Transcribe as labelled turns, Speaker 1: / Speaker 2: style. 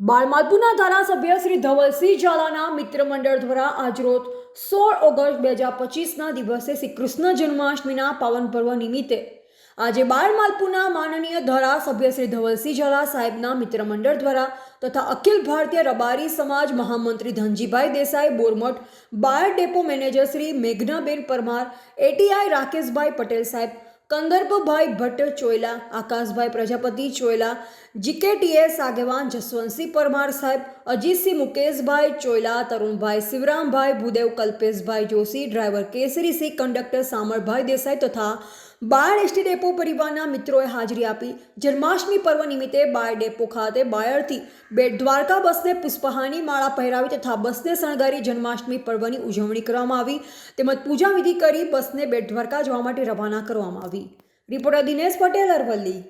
Speaker 1: બાળમાલપુરના ધારાસભ્ય શ્રી ધવલસિંહ ઝાલાના મિત્ર મંડળ દ્વારા આજરોજ સોળ ઓગસ્ટ બે હજાર પચીસના દિવસે શ્રી કૃષ્ણ જન્માષ્ટમીના પાવન પર્વ નિમિત્તે આજે બાળમાલપુરના માનનીય ધારાસભ્ય શ્રી ધવલસિંહ ઝાલા સાહેબના મિત્ર મંડળ દ્વારા તથા અખિલ ભારતીય રબારી સમાજ મહામંત્રી ધનજીભાઈ દેસાઈ, બોરમઠ બાળ depot manager Shri Meghnaben Parmar, ATI Rakeshbhai Patel સાહેબ કંદર્પભાઈ ભટ્ટ ચોયલા આકાશભાઈ પ્રજાપતિ ચોયલા જીકેટીએસ આગેવાન જસવંતસિંહ પરમાર સાહેબ અજીતસિંહ મુકેશભાઈ ચોયલા તરુણભાઈ શિવરામભાઈ ભૂદેવ કલ્પેશભાઈ જોશી ડ્રાઈવર કેસરીસિંહ કંડક્ટર સામળભાઈ દેસાઈ તથા બાળ એસટી ડેપો પરિવારના મિત્રોએ હાજરી આપી. જન્માષ્ટમી પર્વ નિમિત્તે બાળ ડેપો ખાતે બાયડથી બેટ દ્વારકા બસને પુષ્પહાની માળા પહેરાવી તથા બસને શણગારી જન્માષ્ટમી પર્વની ઉજવણી કરવામાં આવી. તેમજ પૂજા વિધિ કરી બસને બેટ દ્વારકા જવા માટે રવાના કરવામાં આવી. રિપોર્ટર દિનેશ પટેલ, અરવલ્લી.